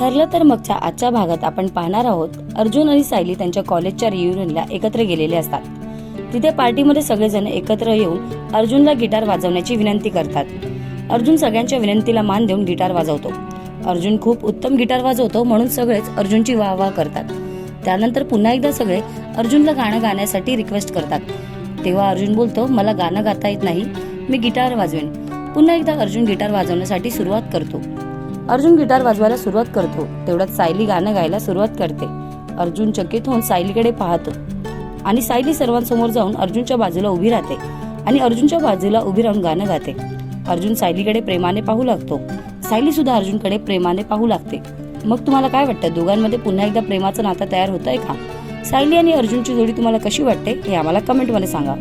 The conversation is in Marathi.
ठरलं तर मगच्या आजच्या भागात आपण पाहणार आहोत. अर्जुन आणि सायली त्यांच्या कॉलेजच्या रियुनियनला एकत्र गेलेले असतात. तिथे पार्टीमध्ये सगळेजण एकत्र येऊन अर्जुनला गिटार वाजवण्याची विनंती करतात. अर्जुन सगळ्यांच्या विनंतीला मान देऊन गिटार वाजवतो. अर्जुन खूप उत्तम गिटार वाजवतो म्हणून सगळेच अर्जुनची वाह वाह करतात. त्यानंतर पुन्हा एकदा सगळे अर्जुनला गाणं गाण्यासाठी रिक्वेस्ट करतात. तेव्हा अर्जुन बोलतो मला गाणं गाता येत नाही मी गिटार वाजवेन. पुन्हा एकदा अर्जुन गिटार वाजवण्यासाठी सुरुवात करतो. अर्जुन गिटार वाजवायला सुरुवात करतो. तेवढ्यात सायली गाणं गायला सुरुवात करते. अर्जुन चकित होऊन सायलीकडे पाहतो. आणि सायली सर्वांसमोर जाऊन अर्जुनच्या बाजूला उभी राहते आणि अर्जुनच्या बाजूला उभी राहून गाणं गाते. अर्जुन सायलीकडे प्रेमाने पाहू लागतो. सायली सुद्धा अर्जुनकडे प्रेमाने पाहू लागते. मग तुम्हाला काय वाटतं? दोघांमध्ये पुन्हा एकदा प्रेमाचं नातं तयार होतंय का? सायली आणि अर्जुनची जोडी तुम्हाला कशी वाटते? हे आम्हाला कमेंटमध्ये सांगा.